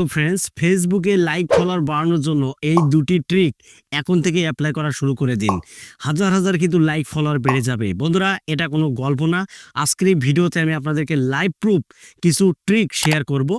তো ফ্রেন্ডস ফেসবুকে like follower বাড়ানোর জন্য এই দুটি ট্রিক এখন থেকে অ্যাপ্লাই করা শুরু করে দিন। হাজার হাজার কিন্তু লাইক ফলোয়ার বেড়ে যাবে। বন্ধুরা, এটা কোনো গল্প না। আজকের এই ভিডিওতে আমি আপনাদেরকে লাইভ প্রুফ কিছু ট্রিক শেয়ার করব।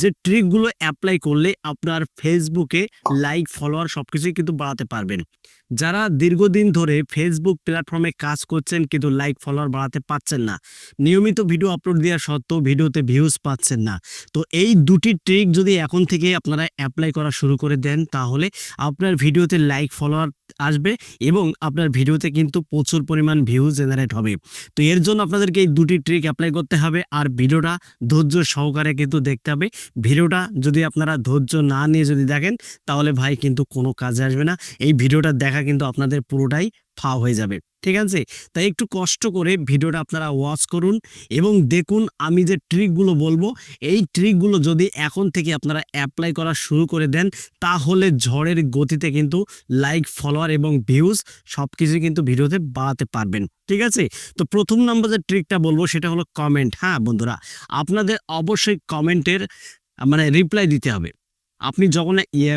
যে ট্রিকগুলো অ্যাপ্লাই করলে আপনার ফেসবুকে লাইক ফলোয়ার সব কিছুই কিন্তু বাড়াতে পারবেন। যারা দীর্ঘদিন ধরে ফেসবুক প্ল্যাটফর্মে কাজ করছেন কিন্তু লাইক ফলোয়ার বাড়াতে পারছেন না, নিয়মিত ভিডিও আপলোড দেওয়া সত্ত্বেও ভিডিওতে ভিউজ পাচ্ছেন না। তো এই দুটি ট্রিক যদি এখন থেকে আপনারা অ্যাপ্লাই করা শুরু করে দেন, তাহলে আপনার ভিডিওতে লাইক ফলোয়ার আসবে এবং আপনার ভিডিওতে কিন্তু প্রচুর পরিমাণ ভিউ জেনারেট হবে। তো এর জন্য আপনাদেরকে এই দুটি ট্রিক অ্যাপ্লাই করতে হবে আর ভিডিওটা ধৈর্য সহকারে কিন্তু দেখতে হবে। ভিডিওটা যদি আপনারা ধৈর্য না নিয়ে যদি দেখেন, তাহলে ভাই কিন্তু কোনো কাজে আসবে না। এই ভিডিওটা দেখা কিন্তু আপনাদের পুরোটাই ফা হয়ে যাবে, ঠিক আছে? তাই একটু কষ্ট করে ভিডিওটা আপনারা ওয়াচ করুন এবং দেখুন আমি যে ট্রিকগুলো বলব, এই ট্রিকগুলো যদি এখন থেকে আপনারা অ্যাপ্লাই করা শুরু করে দেন, তাহলে ঝড়ের গতিতে কিন্তু লাইক ফলোয়ার এবং ভিউজ সব কিছু কিন্তু ভিডিওতে বাড়াতে পারবেন, ঠিক আছে? তো প্রথম নম্বর যে ট্রিকটা বলব সেটা হলো কমেন্ট হ্যাঁ বন্ধুরা? আপনাদের অবশ্যই কমেন্টের মানে রিপ্লাই দিতে হবে। আপনি যখন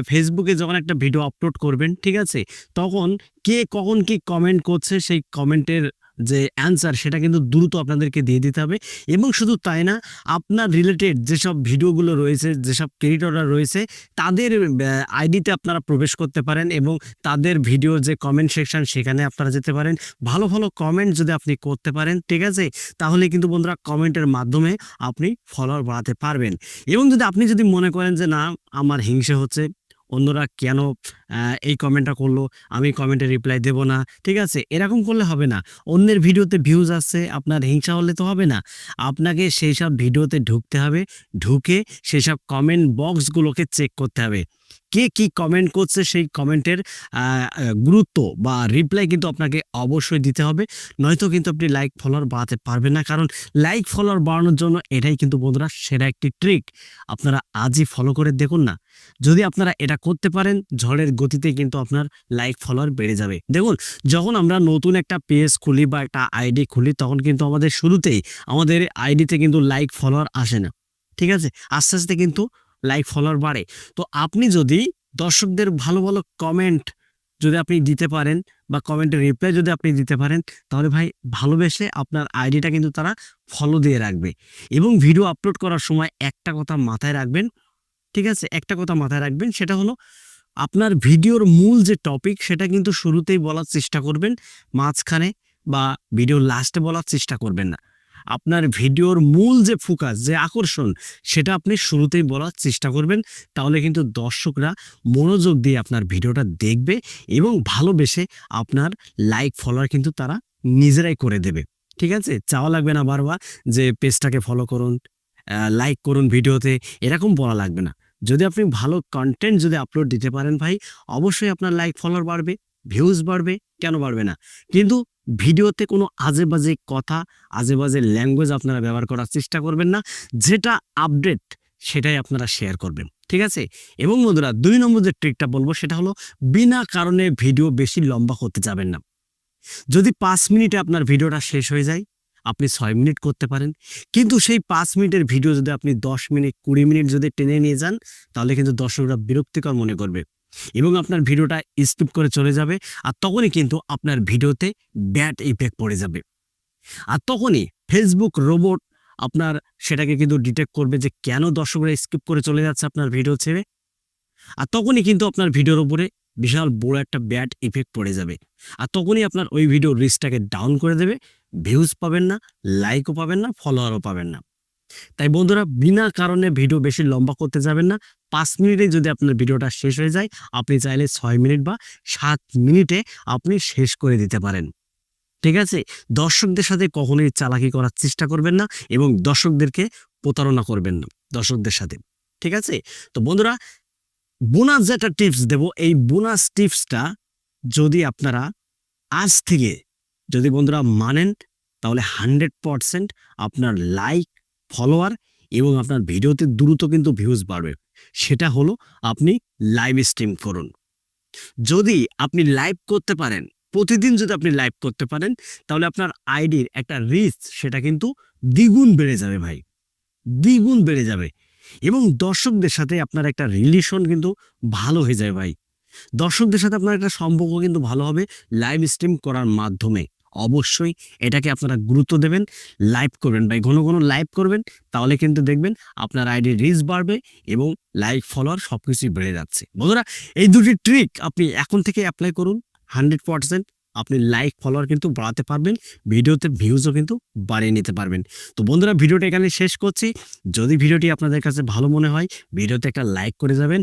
ফেসবুকে যখন একটা ভিডিও আপলোড করবেন, ঠিক আছে? তখন কে কখন কি কমেন্ট করছে, সেই কমেন্টের যে অ্যান্সার সেটা কিন্তু দ্রুত আপনাদেরকে দিয়ে দিতে হবে। এবং শুধু তাই না, আপনার রিলেটেড যেসব ভিডিওগুলো রয়েছে, যেসব ক্রিয়েটররা রয়েছে, তাদের আইডিতে আপনারা প্রবেশ করতে পারেন এবং তাদের ভিডিও যে কমেন্ট সেকশন সেখানে আপনারা যেতে পারেন। ভালো ভালো কমেন্ট যদি আপনি করতে পারেন, ঠিক আছে? তাহলে কিন্তু বন্ধুরা কমেন্টের মাধ্যমে আপনি ফলোয়ার বাড়াতে পারবেন। এবং যদি আপনি যদি মনে করেন যে না, আমার হিংসে হচ্ছে অন্যরা কেন এই কমেন্টটা করল? আমি কমেন্টে রিপ্লাই দেব না। ঠিক আছে? এরকম করলে হবে না। অন্যের ভিডিওতে ভিউজ আসছে, আপনার হিংসা হলে তো হবে না। আপনাকে সেই সব ভিডিওতে ঢুকতে হবে। ঢুকে সেই সব কমেন্ট বক্সগুলোকে চেক করতে হবে। কে কি কমেন্ট করছে সেই কমেন্টের গুরুত্ব বা রিপ্লাই কিন্তু আপনাকে অবশ্যই দিতে হবে। নয়তো কিন্তু আপনি লাইক ফলোয়ার বাড়াতে পারবেন না। কারণ লাইক ফলোয়ার বাড়ানোর জন্য এটাই কিন্তু বন্ধুরা সেরা একটি ট্রিক আপনারা আজই ফলো করে দেখুন না। যদি আপনারা এটা করতে পারেন, ঝড়ের গতিতে কিন্তু আপনার লাইক ফলোয়ার বেড়ে যাবে। দেখুন, যখন আমরা নতুন একটা পেজ খুলি বা একটা আইডি খুলি, তখন কিন্তু আমাদের শুরুতেই আমাদের আইডিতে কিন্তু লাইক ফলোয়ার আসে না। ঠিক আছে? আস্তে আস্তে কিন্তু লাইক ফলোয়ার বাড়ে। তো আপনি যদি দর্শকদের ভালো ভালো কমেন্ট যদি আপনি দিতে পারেন বা কমেন্টের রিপ্লাই যদি আপনি দিতে পারেন, তাহলে ভাই ভালোবেসে আপনার আইডিটা কিন্তু তারা ফলো দিয়ে রাখবে। এবং ভিডিও আপলোড করার সময় একটা কথা মাথায় রাখবেন, ঠিক আছে? একটা কথা মাথায় রাখবেন, সেটা হলো আপনার ভিডিওর মূল যে টপিক সেটা কিন্তু শুরুতেই বলার চেষ্টা করবেন, মাঝখানে বা ভিডিও লাস্টে বলার চেষ্টা করবেন না। আপনার ভিডিওর মূল যে ফোকাস, যে আকর্ষণ, সেটা আপনি শুরুতেই বলার চেষ্টা করবেন। তাহলে কিন্তু দর্শকরা মনোযোগ দিয়ে আপনার ভিডিওটা দেখবে এবং ভালোবেসে আপনার লাইক ফলোয়ার কিন্তু তারা নিজেরাই করে দেবে। ঠিক আছে? চাওয়া লাগবে না বারবার যে পেজটাকে ফলো করুন লাইক করুন ভিডিওতে, এরকম বলা লাগবে না। যদি আপনি ভালো কন্টেন্ট যদি আপলোড দিতে পারেন ভাই, অবশ্যই আপনার লাইক ফলোয়ার বাড়বে। ভিউজ বাড়বে? কেন বাড়বে না? কিন্তু ভিডিওতে কোনো আজে বাজে কথা আজে বাজে ল্যাঙ্গুয়েজ আপনারা ব্যবহার করার চেষ্টা করবেন না। যেটা আপডেট সেটাই আপনারা শেয়ার করবেন। ঠিক আছে? এবং বন্ধুরা, দুই নম্বর যে ট্রিকটা বলব, সেটা হলো বিনা কারণে ভিডিও বেশি লম্বা হতে যাবেন না। যদি পাঁচ মিনিটে আপনার ভিডিওটা শেষ হয়ে যায়, আপনি ছয় মিনিট করতে পারেন। কিন্তু সেই পাঁচ মিনিটের ভিডিও যদি আপনি দশ মিনিট, কুড়ি মিনিট যদি টেনে নিয়ে যান, তাহলে কিন্তু দর্শকরা বিরক্তিকর মনে করবে। এবং আপনার ভিডিওটা স্কিপ করে চলে যাবে আর তখনই কিন্তু আপনার ভিডিওতে ব্যাড ইফেক্ট পড়ে যাবে। আর তখনই ফেসবুক রোবট আপনার সেটাকে কিন্তু ডিটেক্ট করবে যে কেন দর্শকরা স্কিপ করে চলে যাচ্ছে আপনার ভিডিও ছেড়ে। আর তখনই কিন্তু আপনার ভিডিওর উপরে বিশাল বড় একটা ব্যাড ইফেক্ট পড়ে যাবে। আর তখনই আপনার ওই ভিডিওর রিচটাকে ডাউন করে দেবে ভিউজ পাবেন না লাইকও পাবেন না ফলোয়ারও পাবেন না। তাই বন্ধুরা, বিনা কারণে ভিডিও বেশি লম্বা করতে যাবেন না। পাঁচ মিনিটে যদি আপনার ভিডিওটা শেষ হয়ে যায়, আপনি চাইলে ছয় মিনিট বা সাত মিনিটে আপনি শেষ করে দিতে পারেন। ঠিক আছে? দর্শকদের সাথে কখনোই চালাকি করার চেষ্টা করবেন না এবং দর্শকদেরকে প্রতারণা করবেন না, দর্শকদের সাথে। ঠিক আছে? তো বন্ধুরা, বোনাস যেটা টিপস দেব, এই বোনাস টিপসটা যদি আপনারা আজ থেকে যদি বন্ধুরা মানেন, তাহলে হান্ড্রেড পারসেন্ট আপনার লাইক, ফলোয়ার এবং আপনার ভিডিওতে দ্রুত কিন্তু ভিউজ বাড়বে। সেটা হলো আপনি লাইভ স্ট্রিম করুন। যদি আপনি লাইভ করতে পারেন, প্রতিদিন যদি আপনি লাইভ করতে পারেন, তাহলে আপনার আইডির একটা রিচ সেটা কিন্তু দ্বিগুণ বেড়ে যাবে ভাই। দ্বিগুণ বেড়ে যাবে। এবং দর্শকদের সাথে আপনার একটা রিলেশন কিন্তু ভালো হয়ে যায় ভাই। দর্শকদের সাথে আপনার একটা সম্পর্ক কিন্তু ভালো হবে লাইভ স্ট্রিম করার মাধ্যমে। অবশ্যই এটাকে আপনারা গুরুত্ব দেবেন, লাইভ করবেন। বা ঘন ঘন লাইভ করবেন, তাহলে কিন্তু দেখবেন আপনার আইডি রিচ বাড়বে এবং লাইক ফলোয়ার সব কিছুই বেড়ে যাচ্ছে। বন্ধুরা, এই দুটি ট্রিক আপনি এখন থেকে অ্যাপ্লাই করুন হান্ড্রেড পার্সেন্ট আপনি লাইক, ফলোয়ার কিন্তু বাড়াতে পারবেন, ভিডিওতে ভিউজও কিন্তু বাড়িয়ে নিতে পারবেন। তো বন্ধুরা, ভিডিওটা এখানে শেষ করছি। যদি ভিডিওটি আপনাদের কাছে ভালো মনে হয়, ভিডিওতে একটা লাইক করে যাবেন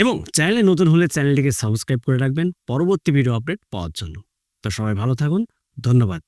এবং চ্যানেলে নতুন হলে চ্যানেলটিকে সাবস্ক্রাইব করে রাখবেন। পরবর্তী ভিডিও আপডেট পাওয়ার জন্য। তো সবাই ভালো থাকুন ধন্যবাদ